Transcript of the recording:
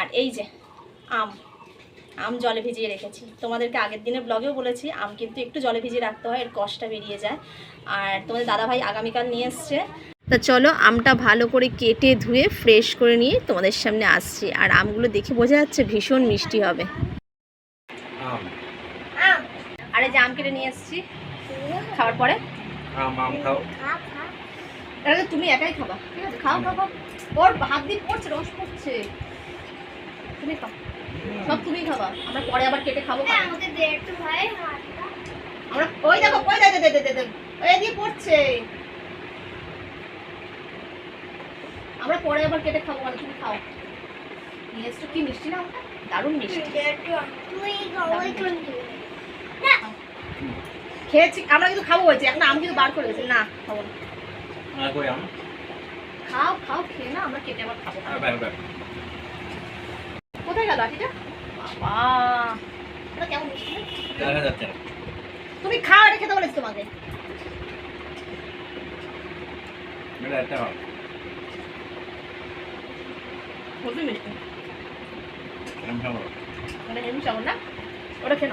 আর এই যে আম। আম জলে ভিজিয়ে রেখেছি। তোমাদেরকে আগের দিনের ব্লগেও বলেছি আম কিন্তু একটু জলে ভিজিয়ে রাখতে হয় এর কষটা বেরিয়ে যায়। আর তোমাদের দাদাভাই আগামীকাল নিয়ে এসছে। তা চলো আমটা ভালো করে কেটে ধুয়ে ফ্রেশ করে নিয়ে তোমাদের সামনে আসছি। আর আমগুলো দেখে বোঝা যাচ্ছে ভীষণ মিষ্টি হবে। আম। আর এই যে আম কেটে নিয়ে এসছি। খাওয়ার পরে? আম আম খাও। তুমি একাই খাবা। ঠিক আছে খাও খাও খাও। ওর হাত দিয়ে পড়ছে রস পড়ছে। তুমি খাও। সব তুমি খাবা। আমরা পরে আবার কেটে খাব। আমাকে দে একটু ভাই আমরা ওই দেখো ওই দে দে দে দে দে। ওই দিয়ে পড়ছে। আমরা পরে আবার কেটে খাব মানে তুমি খাও। নিয়ে এসছো কি মিষ্টি না? ওটা দারুণ মিষ্টি। দে একটু তুই খেয়েছি আমরা কিন্তু খাব বলছি। এখন আমি কিন্তু বার করে গেছি। না খাব না। আর খাও খাও খেয়ে না আমরা কেটে আবার খাব। আর কোথায় গেল আটিটা বাবা কেমন দেখা যাচ্ছে। তুমি খাও এটা খেতে বলেছি তোমাকে। এটা মিষ্টি। ওটা হেভি চাবো না? ওটা খেয়ে